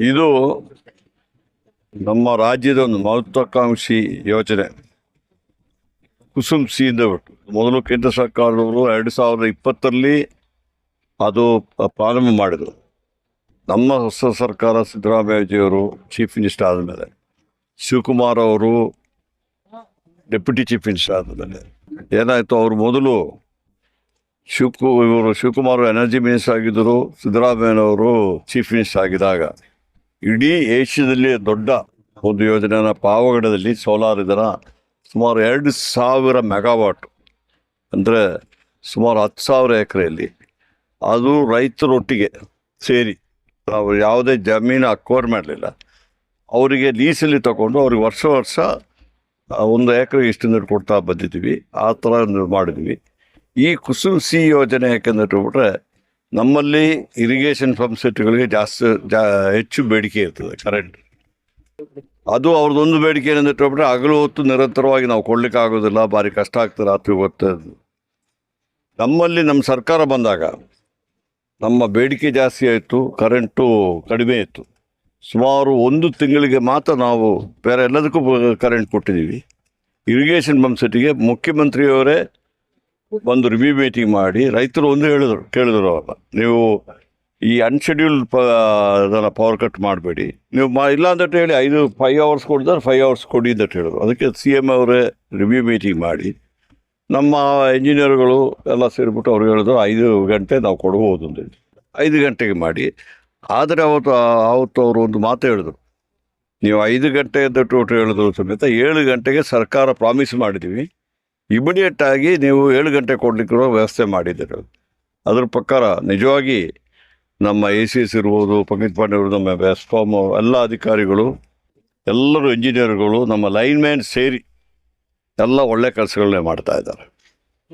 ಇದು ನಮ್ಮ ರಾಜ್ಯದ ಒಂದು ಮಹತ್ವಾಕಾಂಕ್ಷಿ ಯೋಜನೆ ಕುಸುಮ್ ಸಿ ಮೊದಲು ಕೇಂದ್ರ ಸರ್ಕಾರದವರು ಎರಡು ಸಾವಿರದ ಇಪ್ಪತ್ತರಲ್ಲಿ ಅದು ಪ್ರಾರಂಭ ಮಾಡಿದರು. ನಮ್ಮ ಹೊಸ ಸರ್ಕಾರ ಸಿದ್ದರಾಮಯ್ಯಜಿಯವರು ಚೀಫ್ ಮಿನಿಸ್ಟರ್ ಆದಮೇಲೆ, ಶಿವಕುಮಾರ್ ಅವರು ಡೆಪ್ಯೂಟಿ ಚೀಫ್ ಮಿನಿಸ್ಟರ್ ಆದಮೇಲೆ. ಏನಾಯಿತು, ಅವರು ಮೊದಲು ಶಿವಕು ಇವರು, ಶಿವಕುಮಾರ್ ಎನರ್ಜಿ ಮಿನಿಸ್ಟರ್ ಆಗಿದ್ದರು ಸಿದ್ದರಾಮಯ್ಯನವರು ಚೀಫ್ ಮಿನಿಸ್ಟರ್ ಆಗಿದ್ದಾಗ. ಇಡೀ ಏಷ್ಯಾದಲ್ಲಿ ದೊಡ್ಡ ಒಂದು ಯೋಜನೆನ ಪಾವಗಡದಲ್ಲಿ ಸೋಲಾರ್ ಇದರ ಸುಮಾರು ಎರಡು ಸಾವಿರ ಮೆಗಾವಾಟ್ ಅಂದರೆ ಸುಮಾರು ಹತ್ತು ಸಾವಿರ ಎಕರೆಯಲ್ಲಿ. ಅದು ರೈತರೊಟ್ಟಿಗೆ ಸೇರಿ, ನಾವು ಯಾವುದೇ ಜಮೀನು ಅಕ್ವೈರ್ ಮಾಡಲಿಲ್ಲ. ಅವರಿಗೆ ಲೀಸಲ್ಲಿ ತಗೊಂಡು ಅವ್ರಿಗೆ ವರ್ಷ ವರ್ಷ ಒಂದು ಎಕರೆ ಇಷ್ಟು ನೀರು ಕೊಡ್ತಾ ಬಂದಿದ್ದೀವಿ, ಆ ಥರ ಮಾಡಿದ್ವಿ. ಈ ಕುಸುಮ್ ಸಿ ಯೋಜನೆ ಯಾಕಂದ್ರೆ ನಮ್ಮಲ್ಲಿ ಇರಿಗೇಷನ್ ಪಂಪ್ ಸೆಟ್ಗಳಿಗೆ ಜಾಸ್ತಿ, ಜಾ, ಹೆಚ್ಚು ಬೇಡಿಕೆ ಇರ್ತದೆ ಕರೆಂಟ್ ಅದು ಅವ್ರದ್ದೊಂದು ಬೇಡಿಕೆ ಏನಂತ ಇಟ್ಬಿಟ್ರೆ ಹಗಲು ಹೊತ್ತು ನಿರಂತರವಾಗಿ ನಾವು ಕೊಡ್ಲಿಕ್ಕೆ ಆಗೋದಿಲ್ಲ, ಭಾರಿ ಕಷ್ಟ ಆಗ್ತದೆ ರಾತ್ರಿ ಹೊತ್ತು. ನಮ್ಮಲ್ಲಿ ನಮ್ಮ ಸರ್ಕಾರ ಬಂದಾಗ ನಮ್ಮ ಬೇಡಿಕೆ ಜಾಸ್ತಿ ಆಯಿತು ಕರೆಂಟು ಕಡಿಮೆ ಇತ್ತು ಸುಮಾರು ಒಂದು ತಿಂಗಳಿಗೆ ಮಾತ್ರ ನಾವು ಬೇರೆ ಎಲ್ಲದಕ್ಕೂ ಕರೆಂಟ್ ಕೊಟ್ಟಿದ್ದೀವಿ. ಇರಿಗೇಷನ್ ಪಂಪ್ ಸೆಟ್ಟಿಗೆ ಮುಖ್ಯಮಂತ್ರಿಯವರೇ ಒಂದು ರಿವ್ಯೂ ಮೀಟಿಂಗ್ ಮಾಡಿ ರೈತರು ಒಂದು ಹೇಳಿದರು, ಕೇಳಿದರು ಅವ್ರನ್ನ ನೀವು ಈ ಅನ್ಶೆಡ್ಯೂಲ್ ಪ, ಅದನ್ನು ಪವರ್ ಕಟ್ ಮಾಡಬೇಡಿ. ನೀವು ಮಾ, ಇಲ್ಲ ಅಂತ ಹೇಳಿ ಐದು ಫೈವ್ ಅವರ್ಸ್ ಕೊಡಿದ್ರೆ ಫೈವ್ ಅವರ್ಸ್ ಕೊಡಿ ಅಂತ ಹೇಳಿದ್ರು. ಅದಕ್ಕೆ ಸಿ ಎಂ ಅವರೇ ರಿವ್ಯೂ ಮೀಟಿಂಗ್ ಮಾಡಿ. ನಮ್ಮ ಇಂಜಿನಿಯರ್ಗಳು ಎಲ್ಲ ಸೇರಿಬಿಟ್ಟು ಅವ್ರು ಹೇಳಿದ್ರು, ಐದು ಗಂಟೆ ನಾವು ಕೊಡ್ಬೋದು ಅಂತ ಹೇಳಿ. ಐದು ಗಂಟೆಗೆ ಮಾಡಿ. ಆದರೆ ಅವತ್ತು ಅವತ್ತು ಅವರು ಒಂದು ಮಾತು ಹೇಳಿದ್ರು. ನೀವು ಐದು ಗಂಟೆ ಅಂತ ಟೋಟಲ್ ಹೇಳಿದ್ರು ಸಮೇತ ಏಳು ಗಂಟೆಗೆ ಸರ್ಕಾರ ಪ್ರಾಮಿಸ್ ಮಾಡಿದ್ದೀವಿ ಇಮಿಡಿಯೇಟ್ ಆಗಿ ನೀವು ಏಳು ಗಂಟೆ ಕೊಡಲಿಕ್ಕಿರೋ ವ್ಯವಸ್ಥೆ ಮಾಡಿದ್ದೀರಿ. ಅದ್ರ ಪ್ರಕಾರ ನಿಜವಾಗಿ ನಮ್ಮ ಎ ಸಿ ಎಸ್ ಇರ್ಬೋದು ಪಂಕಜ್ ಪಾಂಡೆ ಅವರು, ನಮ್ಮ ಬೆಸ್ಕಾಮ್ ಎಲ್ಲ ಅಧಿಕಾರಿಗಳು, ಎಲ್ಲರೂ ಇಂಜಿನಿಯರ್ಗಳು ನಮ್ಮ ಲೈನ್ ಮ್ಯಾನ್ ಸೇರಿ ಎಲ್ಲ ಒಳ್ಳೆ ಕೆಲಸಗಳನ್ನೇ ಮಾಡ್ತಾ ಇದ್ದಾರೆ.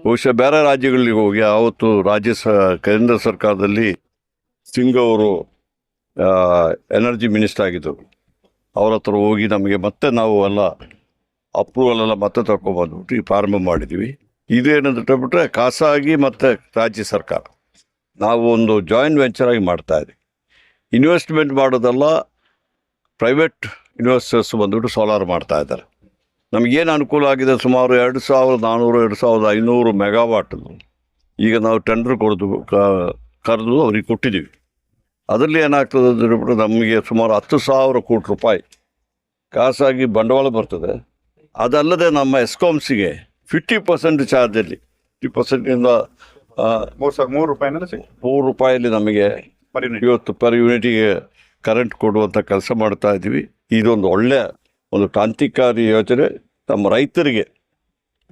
ಬಹುಶಃ ಬೇರೆ ರಾಜ್ಯಗಳಿಗೆ ಹೋಗಿ, ಆವತ್ತು ರಾಜ್ಯ ಸ, ಕೇಂದ್ರ ಸರ್ಕಾರದಲ್ಲಿ ಸಿಂಗ್ ಅವರು ಎನರ್ಜಿ ಮಿನಿಸ್ಟರ್ ಆಗಿದ್ದರು. ಅವ್ರ ಹತ್ರ ಹೋಗಿ ನಮಗೆ ಮತ್ತೆ ನಾವು ಎಲ್ಲ ಅಪ್ರೂವಲ್ ಎಲ್ಲ ಮತ್ತೆ ತಗೊಂಡ್ಬಂದ್ಬಿಟ್ಟು ಈ ಫಾರ್ಮ್ ಮಾಡಿದ್ವಿ. ಇದೇನಂತ ಹೇಳ್ಬಿಟ್ರೆ ಖಾಸಗಿ ಮತ್ತು ರಾಜ್ಯ ಸರ್ಕಾರ. ನಾವು ಒಂದು ಜಾಯಿಂಟ್ ಆಗಿ ಮಾಡ್ತಾ ಇದ್ದೀವಿ ಇನ್ವೆಸ್ಟ್ಮೆಂಟ್ ಮಾಡೋದೆಲ್ಲ ಪ್ರೈವೇಟ್ ಇನ್ವೆಸ್ಟರ್ಸ್ ಬಂದ್ಬಿಟ್ಟು ಸೋಲಾರ್ ಮಾಡ್ತಾ ಇದ್ದಾರೆ. ನಮಗೇನು ಅನುಕೂಲ ಆಗಿದೆ? ಸುಮಾರು ಎರಡು ಸಾವಿರದ ನಾನ್ನೂರು ಎರಡು ಸಾವಿರದ ಐನೂರು ಮೆಗಾವಾಟ್ ಈಗ ನಾವು ಟೆಂಡರ್ ಕೊಡ್ದು ಕರೆದು ಅವ್ರಿಗೆ ಕೊಟ್ಟಿದ್ದೀವಿ ಅದರಲ್ಲಿ ಏನಾಗ್ತದೆ ಅಂತ ನಮಗೆ ಸುಮಾರು ಹತ್ತು ಸಾವಿರ ಕೋಟಿ ರೂಪಾಯಿ ಖಾಸಗಿ ಬಂಡವಾಳ ಬರ್ತದೆ. ಅದಲ್ಲದೆ ನಮ್ಮ ಎಸ್ಕಾಮ್ಸಿಗೆ ಫಿಫ್ಟಿ ಪರ್ಸೆಂಟ್ ಚಾರ್ಜಲ್ಲಿ ಫಿಫ್ಟಿ ಪರ್ಸೆಂಟಿಂದ ಮೂರು ಸಾವಿರ ಮೂರು ರೂಪಾಯಿನಲ್ಲಿ ಸಿಗುತ್ತೆ ಮೂರು ರೂಪಾಯಲ್ಲಿ ನಮಗೆ ಇವತ್ತು ಪರ್ ಯೂನಿಟಿಗೆ ಕರೆಂಟ್ ಕೊಡುವಂಥ ಕೆಲಸ ಮಾಡ್ತಾ ಇದ್ದೀವಿ. ಇದೊಂದು ಒಳ್ಳೆಯ ಒಂದು ಕ್ರಾಂತಿಕಾರಿ ಯೋಜನೆ. ನಮ್ಮ ರೈತರಿಗೆ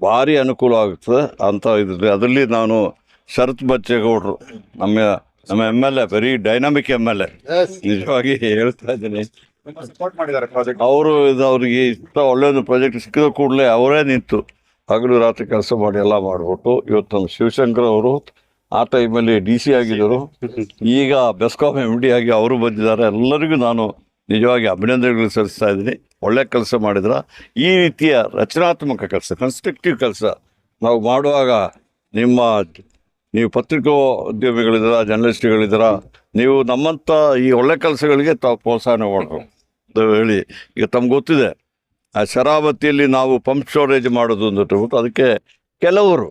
ಭಾರಿ ಅನುಕೂಲ ಆಗುತ್ತದೆ. ಅಂತ ಇದ್ರೆ ಅದರಲ್ಲಿ ನಾನು ಶರತ್ ಬಚ್ಚೇಗೌಡರು ನಮ್ಮ ನಮ್ಮ M L A very dynamic M L A ನಿಜವಾಗಿ ಹೇಳ್ತಾ ಇದ್ದೀನಿ. ಅವರು ಇದು ಅವರಿಗೆ ಇಷ್ಟ ಒಂದು ಪ್ರಾಜೆಕ್ಟ್ ಸಿಕ್ಕಿದ ಕೂಡಲೇ ಅವರೇ ನಿಂತು ಹಗಲು ರಾತ್ರಿ ಕೆಲಸ ಮಾಡಿ ಎಲ್ಲ ಮಾಡಿಬಿಟ್ಟು ಇವತ್ತು ನಮ್ಮ ಶಿವಶಂಕರ್ ಅವರು ಆ ಟೈಮಲ್ಲಿ ಡಿ ಸಿ ಆಗಿದ್ದರು. ಈಗ ಬೆಸ್ಕಾಮ್ ಎಂ ಡಿ ಆಗಿ ಅವರು ಬಂದಿದ್ದಾರೆ. ಎಲ್ಲರಿಗೂ ನಾನು ನಿಜವಾಗಿ ಅಭಿನಂದನೆಗಳು ಸಲ್ಲಿಸ್ತಾ ಇದ್ದೀನಿ. ಒಳ್ಳೆ ಕೆಲಸ ಮಾಡಿದ್ರ. ಈ ರೀತಿಯ ರಚನಾತ್ಮಕ ಕೆಲಸ ಕನ್ಸ್ಟ್ರಕ್ಟಿವ್ ಕೆಲಸ ನಾವು ಮಾಡುವಾಗ ನಿಮ್ಮ ನೀವು ಪತ್ರಿಕೋದ್ಯಮಿಗಳಿದ್ದೀರ ಜರ್ನಲಿಸ್ಟ್ಗಳಿದ್ದೀರಾ ನೀವು ನಮ್ಮಂಥ ಈ ಒಳ್ಳೆ ಕೆಲಸಗಳಿಗೆ ತಾವು ಪ್ರೋತ್ಸಾಹ ಮಾಡಬೇಕು ಅಂತ ಹೇಳಿ, ಈಗ ತಮ್ಗೆ ಗೊತ್ತಿದೆ, ಆ ಶರಾವತಿಯಲ್ಲಿ ನಾವು ಪಂಪ್ ಸ್ಟೋರೇಜ್ ಮಾಡೋದು ಅಂತ ಹೇಳ್ಬಿಟ್ಟು ಅದಕ್ಕೆ ಕೆಲವರು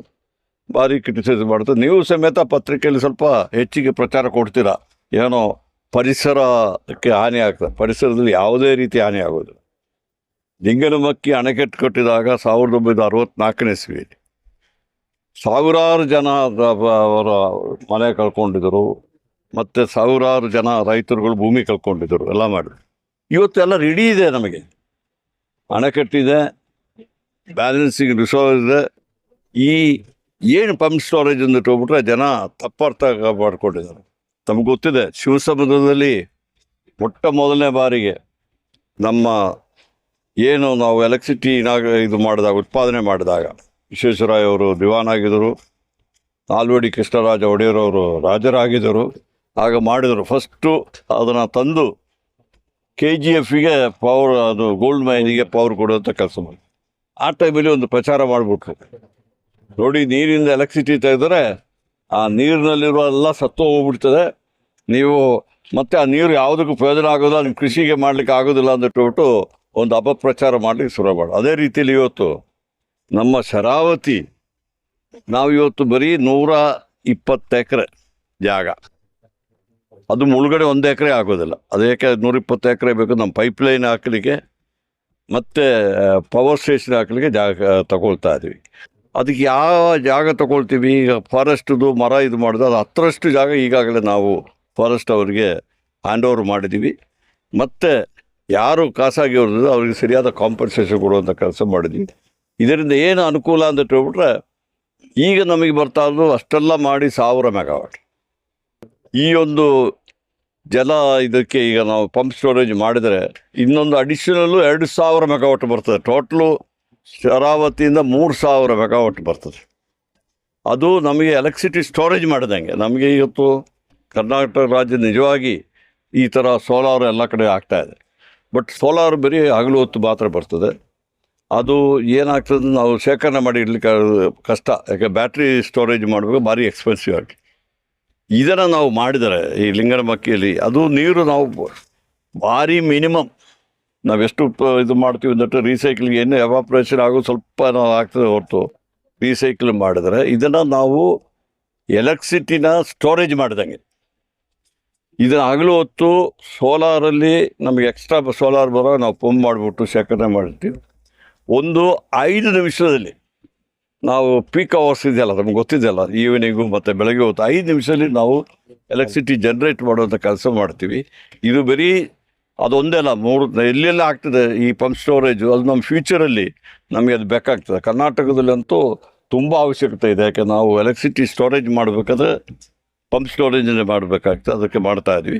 ಭಾರಿ ಕ್ರಿಟಿಸೈಸ್ ಮಾಡ್ತಾರೆ ನೀವು ಸಮೇತ ಪತ್ರಿಕೆಯಲ್ಲಿ ಸ್ವಲ್ಪ ಹೆಚ್ಚಿಗೆ ಪ್ರಚಾರ ಕೊಡ್ತೀರಾ? ಏನೋ ಪರಿಸರಕ್ಕೆ ಹಾನಿ ಆಗ್ತದೆ, ಪರಿಸರದಲ್ಲಿ ಯಾವುದೇ ರೀತಿ ಹಾನಿ ಆಗೋದಿಲ್ಲ. ಲಿಂಗನಮಕ್ಕಿ ಅಣೆಕಟ್ಟು ಕಟ್ಟಿದಾಗ ಸಾವಿರದ ಒಂಬೈನೂರ ಅರವತ್ನಾಲ್ಕನೇ ಇಸ್ವಿಯಲ್ಲಿ ಸಾವಿರಾರು ಜನ ಅವರ ಮನೆ ಕಳ್ಕೊಂಡಿದ್ದರು, ಮತ್ತು ಸಾವಿರಾರು ಜನ ರೈತರುಗಳು ಭೂಮಿ ಕಳ್ಕೊಂಡಿದ್ದರು, ಎಲ್ಲ ಮಾಡಿದ್ರು. ಇವತ್ತು ಎಲ್ಲ ರೆಡಿ ಇದೆ ನಮಗೆ. ಅಣೆಕಟ್ಟಿದೆ ಬ್ಯಾಲೆನ್ಸಿಂಗ್ ರಿಸೋರ್ಸ್ ಇದೆ. ಈ ಏನು ಪಂಪ್ ಸ್ಟೋರೇಜ್ ಅಂತ ಹೋಗ್ಬಿಟ್ರೆ ಜನ ತಪ್ಪರ್ಥ ಮಾಡ್ಕೊಂಡಿದ್ದಾರೆ. ತಮ್ಗೆ ಗೊತ್ತಿದೆ, ಶಿವಸಮುದ್ರದಲ್ಲಿ ಮೊಟ್ಟ ಮೊದಲನೇ ಬಾರಿಗೆ ನಮ್ಮ ಏನು ನಾವು ಎಲೆಕ್ಟ್ರಿಸಿಟಿನಾಗ ಇದು ಮಾಡಿದಾಗ, ಉತ್ಪಾದನೆ ಮಾಡಿದಾಗ ವಿಶ್ವೇಶ್ವರಾಯ್ ಅವರು ದಿವಾನ್ ಆಗಿದ್ದರು, ನಾಲ್ವಡಿ ಕೃಷ್ಣರಾಜ ಒಡೆಯರವರು ರಾಜರಾಗಿದ್ದರು. ಆಗ ಮಾಡಿದರು ಫಸ್ಟು ಅದನ್ನು ತಂದು ಕೆ ಜಿ ಎಫ್ಗೆ ಪವರ್ ಅದು ಗೋಲ್ಡ್ ಮೈನಿಗೆ ಪವರ್ ಕೊಡುವಂಥ ಕೆಲಸ ಮಾಡಿ ಆ ಟೈಮಲ್ಲಿ ಒಂದು ಪ್ರಚಾರ ಮಾಡಿಬಿಟ್ರು. ನೋಡಿ, ನೀರಿಂದ ಎಲೆಕ್ಟ್ರಿಸಿಟಿ ತೆಗೆದರೆ ಆ ನೀರಿನಲ್ಲಿರುವ ಎಲ್ಲ ಸತ್ತು ಹೋಗ್ಬಿಡ್ತದೆ. ನೀವು ಮತ್ತೆ ಆ ನೀರು ಯಾವುದಕ್ಕೂ ಪ್ರಯೋಜನ ಆಗೋದಿಲ್ಲ ನಿಮ್ಮ ಕೃಷಿಗೆ ಮಾಡಲಿಕ್ಕೆ ಆಗೋದಿಲ್ಲ ಅಂದ್ಬಿಟ್ಟು ಒಂದು ಅಪಪ್ರಚಾರ ಮಾಡಲಿಕ್ಕೆ ಶುರು ಮಾಡು ಅದೇ ರೀತಿಯಲ್ಲಿ ಇವತ್ತು ನಮ್ಮ ಶರಾವತಿ ನಾವು ಇವತ್ತು ಬರೀ ನೂರ ಇಪ್ಪತ್ತು ಎಕರೆ ಜಾಗ. ಅದು ಮುಳುಗಡೆ ಒಂದು ಎಕರೆ ಆಗೋದಿಲ್ಲ. ಅದಕ್ಕೆ ನೂರಿಪ್ಪತ್ತು ಎಕರೆ ಬೇಕು? ನಮ್ಮ ಪೈಪ್ಲೈನ್ ಹಾಕಲಿಕ್ಕೆ ಮತ್ತು ಪವರ್ ಸ್ಟೇಷನ್ ಹಾಕಲಿಕ್ಕೆ ಜಾಗ ತಗೊಳ್ತಾ ಇದ್ವಿ. ಅದಕ್ಕೆ ಯಾವ ಜಾಗ ತಗೊಳ್ತೀವಿ? ಈಗ ಫಾರೆಸ್ಟ್ದು ಮರ ಇದು ಮಾಡಿದ್ರೆ ಅದು ಹತ್ತರಷ್ಟು ಜಾಗ ಈಗಾಗಲೇ ನಾವು ಫಾರೆಸ್ಟ್ ಅವರಿಗೆ ಹ್ಯಾಂಡ್ ಓವರ್ ಮಾಡಿದ್ದೀವಿ ಮತ್ತು ಯಾರು ಖಾಸಗಿ ಅವ್ರದ್ದು, ಅವ್ರಿಗೆ ಸರಿಯಾದ ಕಾಂಪನ್ಸೇಷನ್ ಕೊಡುವಂಥ ಕೆಲಸ ಮಾಡಿದ್ವಿ. ಇದರಿಂದ ಏನು ಅನುಕೂಲ ಅಂತ ಹೇಳ್ಬಿಟ್ರೆ, ಈಗ ನಮಗೆ ಬರ್ತಾ ಇರೋದು ಅಷ್ಟೆಲ್ಲ ಮಾಡಿ ಸಾವಿರ ಮೆಗಾವಾಟ್ ಈ ಒಂದು ಜಲ ಇದಕ್ಕೆ ಈಗ ನಾವು ಪಂಪ್ ಸ್ಟೋರೇಜ್ ಮಾಡಿದರೆ ಇನ್ನೊಂದು ಅಡಿಷನಲ್ಲು ಎರಡು ಸಾವಿರ ಮೆಗಾವಾಟ್ ಬರ್ತದೆ. ಟೋಟ್ಲು ಶರಾವತಿಯಿಂದ ಮೂರು ಸಾವಿರ ಮೆಗಾವಾಟ್ ಬರ್ತದೆ. ಅದು ನಮಗೆ ಎಲೆಕ್ಟ್ರಿಸಿಟಿ ಸ್ಟೋರೇಜ್ ಮಾಡಿದಂಗೆ. ನಮಗೆ ಇವತ್ತು ಕರ್ನಾಟಕ ರಾಜ್ಯ ನಿಜವಾಗಿ ಈ ಥರ ಸೋಲಾರ್ ಎಲ್ಲ ಕಡೆ ಆಗ್ತಾ ಇದೆ. ಬಟ್ ಸೋಲಾರ್ ಬರೀ ಹಗಲು ಹೊತ್ತು ಮಾತ್ರ ಬರ್ತದೆ. ಅದು ಏನಾಗ್ತದೆ ನಾವು ಶೇಖರಣೆ ಮಾಡಿ ಇಡ್ಲಿಕ್ಕೆ ಕಷ್ಟ. ಯಾಕೆ ಬ್ಯಾಟ್ರಿ ಸ್ಟೋರೇಜ್ ಮಾಡಬೇಕು, ಭಾರಿ ಎಕ್ಸ್ಪೆನ್ಸಿವ್ ಆಗಿ. ಇದನ್ನು ನಾವು ಮಾಡಿದರೆ ಈ ಲಿಂಗನಮಕ್ಕಿಯಲ್ಲಿ ಅದು ನೀರು ನಾವು ಭಾರಿ ಮಿನಿಮಮ್ ನಾವೆಷ್ಟು ಇದು ಮಾಡ್ತೀವಿ ಅಂದ್ಬಿಟ್ಟು ರೀಸೈಕ್ಲಿಂಗ್ ಏನು ಎವಾಪ್ರೇಷನ್ ಆಗೋ ಸ್ವಲ್ಪ ನಾವು ಆಗ್ತದೆ ಹೊರತು ರೀಸೈಕಲ್ ಮಾಡಿದರೆ ಇದನ್ನು ನಾವು ಎಲೆಕ್ಟ್ರಿಸಿಟಿನ ಸ್ಟೋರೇಜ್ ಮಾಡಿದಂಗೆ. ಇದನ್ನು ಆಗಲು ಹೊತ್ತು ಸೋಲಾರಲ್ಲಿ ನಮಗೆ ಎಕ್ಸ್ಟ್ರಾ ಸೋಲಾರ್ ಬರೋ ನಾವು ಪಂಪ್ ಮಾಡಿಬಿಟ್ಟು ಶೇಖರಣೆ ಮಾಡಿರ್ತೀವಿ ಒಂದು ಐದು ನಿಮಿಷದಲ್ಲಿ ನಾವು ಪೀಕ್ ಅವರ್ಸ್ ಇದೆಯಲ್ಲ, ನಮ್ಗೆ ಗೊತ್ತಿದೆಯಲ್ಲ ಈವ್ನಿಂಗು ಮತ್ತು ಬೆಳಗ್ಗೆ ಹೊತ್ತು. ಐದು ನಿಮಿಷದಲ್ಲಿ ನಾವು ಎಲೆಕ್ಟ್ರಿಸಿಟಿ ಜನ್ರೇಟ್ ಮಾಡುವಂಥ ಕೆಲಸ ಮಾಡ್ತೀವಿ. ಇದು ಬರೀ ಅದೊಂದೇ ಅಲ್ಲ, ಮೂರು ಎಲ್ಲೆಲ್ಲ ಆಗ್ತದೆ ಈ ಪಂಪ್ ಸ್ಟೋರೇಜು ಅದು ನಮ್ಮ ಫ್ಯೂಚರಲ್ಲಿ ನಮಗೆ ಅದು ಬೇಕಾಗ್ತದೆ. ಕರ್ನಾಟಕದಲ್ಲಂತೂ ತುಂಬ ಅವಶ್ಯಕತೆ ಇದೆ, ಯಾಕೆ ನಾವು ಎಲೆಕ್ಟ್ರಿಸಿಟಿ ಸ್ಟೋರೇಜ್ ಮಾಡಬೇಕಾದ್ರೆ ಪಂಪ್ ಸ್ಟೋರೇಜನ್ನೇ ಮಾಡಬೇಕಾಗ್ತದೆ, ಅದಕ್ಕೆ ಮಾಡ್ತಾ ಇದ್ವಿ.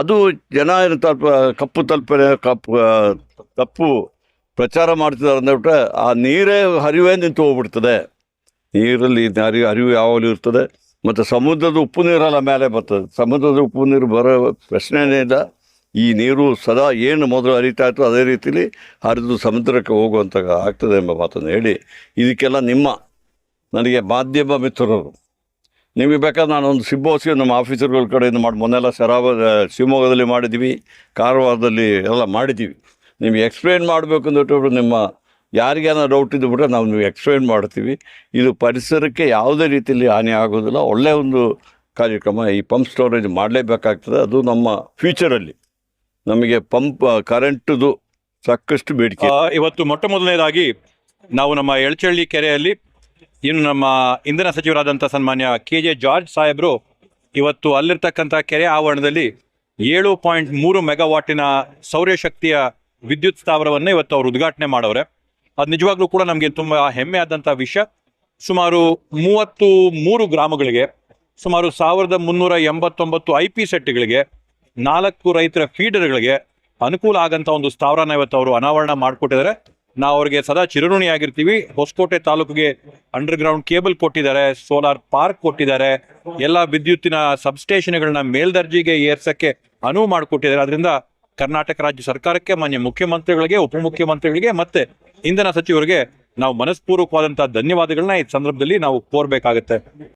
ಅದು ಜನ ಏನು ತಲ್ಪ, ಕಪ್ಪು ತಲುಪನೆ ಕಪ್ಪು ತಪ್ಪು ಪ್ರಚಾರ ಮಾಡ್ತಿದ್ದಾರೆ ಅಂದ್ಬಿಟ್ರೆ ಆ ನೀರೇ ಹರಿವೇ ನಿಂತು ಹೋಗ್ಬಿಡ್ತದೆ. ನೀರಲ್ಲಿ ಹರಿವು ಹರಿವು ಯಾವಾಗಲೂ ಇರ್ತದೆ? ಮತ್ತು ಸಮುದ್ರದ ಉಪ್ಪು ನೀರೆಲ್ಲ ಮೇಲೆ ಬರ್ತದೆ. ಸಮುದ್ರದ ಉಪ್ಪು ನೀರು ಬರೋ ಪ್ರಶ್ನೆಯೇ ಇಲ್ಲ. ಈ ನೀರು ಸದಾ ಏನು ಮೊದಲು ಹರಿತಾ ಇತ್ತು ಅದೇ ರೀತಿಲಿ ಹರಿದು ಸಮುದ್ರಕ್ಕೆ ಹೋಗುವಂಥ ಆಗ್ತದೆ ಎಂಬ ಮಾತನ್ನು ಹೇಳಿ. ಇದಕ್ಕೆಲ್ಲ ನಿಮ್ಮ, ನನಗೆ ಮಾಧ್ಯಮ ಮಿತ್ರರು, ನಿಮಗೆ ಬೇಕಾದ್ರೆ ನಾನೊಂದು ಸಿಬ್ಬೋಸಿ ನಮ್ಮ ಆಫೀಸರ್ಗಳ ಕಡೆಯಿಂದ ಮಾಡಿ ಮೊನ್ನೆಲ್ಲ ಶರಾಬ ಶಿವಮೊಗ್ಗದಲ್ಲಿ ಮಾಡಿದ್ದೀವಿ. ಕಾರವಾರದಲ್ಲಿ ಎಲ್ಲ ಮಾಡಿದ್ದೀವಿ. ನಿಮಗೆ ಎಕ್ಸ್ಪ್ಲೇನ್ ಮಾಡಬೇಕು ಅಂದ್ಬಿಟ್ಟು ನಿಮ್ಮ ಯಾರಿಗೇನೋ ಡೌಟ್ ಇದ್ದುಬಿಟ್ರೆ ನಾವು ನೀವು ಎಕ್ಸ್ಪ್ಲೇನ್ ಮಾಡ್ತೀವಿ. ಇದು ಪರಿಸರಕ್ಕೆ ಯಾವುದೇ ರೀತಿಯಲ್ಲಿ ಹಾನಿ ಆಗೋದಿಲ್ಲ. ಒಳ್ಳೆಯ ಒಂದು ಕಾರ್ಯಕ್ರಮ ಈ ಪಂಪ್ ಸ್ಟೋರೇಜ್ ಮಾಡಲೇಬೇಕಾಗ್ತದೆ. ಅದು ನಮ್ಮ ಫ್ಯೂಚರಲ್ಲಿ ನಮಗೆ ಪಂಪ್ ಕರೆಂಟ್ದು ಸಾಕಷ್ಟು ಬೇಡಿಕೆ. ಇವತ್ತು ಮೊಟ್ಟ ಮೊದಲನೇದಾಗಿ ನಾವು ನಮ್ಮ ಎಳ್ಚಳ್ಳಿ ಕೆರೆಯಲ್ಲಿ ಇನ್ನು ನಮ್ಮ ಇಂಧನ ಸಚಿವರಾದಂಥ ಸನ್ಮಾನ್ಯ ಕೆ ಜೆ ಜಾರ್ಜ್ ಸಾಹೇಬರು ಇವತ್ತು ಅಲ್ಲಿರ್ತಕ್ಕಂಥ ಕೆರೆ ಆವರಣದಲ್ಲಿ ಏಳು ಪಾಯಿಂಟ್ ಮೂರು ಮೆಗಾವಾಟಿನ ಸೌರಶಕ್ತಿಯ ವಿದ್ಯುತ್ ಸ್ಥಾವರವನ್ನು ಇವತ್ತು ಅವರು ಉದ್ಘಾಟನೆ ಮಾಡವ್ರೆ ಅದು ನಿಜವಾಗ್ಲೂ ಕೂಡ ನಮಗೆ ತುಂಬ ಹೆಮ್ಮೆ ಆದಂಥ ವಿಷಯ. ಸುಮಾರು ಮೂವತ್ತು ಮೂರು ಗ್ರಾಮಗಳಿಗೆ, ಸುಮಾರು ಸಾವಿರದ ಮುನ್ನೂರ ಎಂಬತ್ತೊಂಬತ್ತು ಐ ಪಿ ಸೆಟ್ಗಳಿಗೆ ನಾಲ್ಕು ರೈತರ ಫೀಡರ್ಗಳಿಗೆ ಅನುಕೂಲ ಆಗಂತ ಒಂದು ಸ್ಥಾವರನ ಇವತ್ತು ಅವರು ಅನಾವರಣ ಮಾಡಿಕೊಟ್ಟಿದ್ದಾರೆ. ನಾವು ಅವರಿಗೆ ಸದಾ ಚಿರಋಣಿಯಾಗಿರ್ತೀವಿ. ಹೊಸಕೋಟೆ ತಾಲೂಕಿಗೆ ಅಂಡರ್ ಗ್ರೌಂಡ್ ಕೇಬಲ್ ಕೊಟ್ಟಿದ್ದಾರೆ, ಸೋಲಾರ್ ಪಾರ್ಕ್ ಕೊಟ್ಟಿದ್ದಾರೆ, ಎಲ್ಲ ವಿದ್ಯುತ್ತಿನ ಸಬ್ಸ್ಟೇಷನ್ಗಳನ್ನ ಮೇಲ್ದರ್ಜೆಗೆ ಏರ್ಸಕ್ಕೆ ಅನುವು ಮಾಡಿಕೊಟ್ಟಿದ್ದಾರೆ. ಅದರಿಂದ ಕರ್ನಾಟಕ ರಾಜ್ಯ ಸರ್ಕಾರಕ್ಕೆ, ಮಾನ್ಯ ಮುಖ್ಯಮಂತ್ರಿಗಳಿಗೆ, ಉಪಮುಖ್ಯಮಂತ್ರಿಗಳಿಗೆ ಮತ್ತೆ ಇಂಧನ ಸಚಿವರಿಗೆ ನಾವು ಮನಸ್ಪೂರ್ವಕವಾದಂತಹ ಧನ್ಯವಾದಗಳನ್ನ ಈ ಸಂದರ್ಭದಲ್ಲಿ ನಾವು ಕೋರ್ಬೇಕಾಗತ್ತೆ.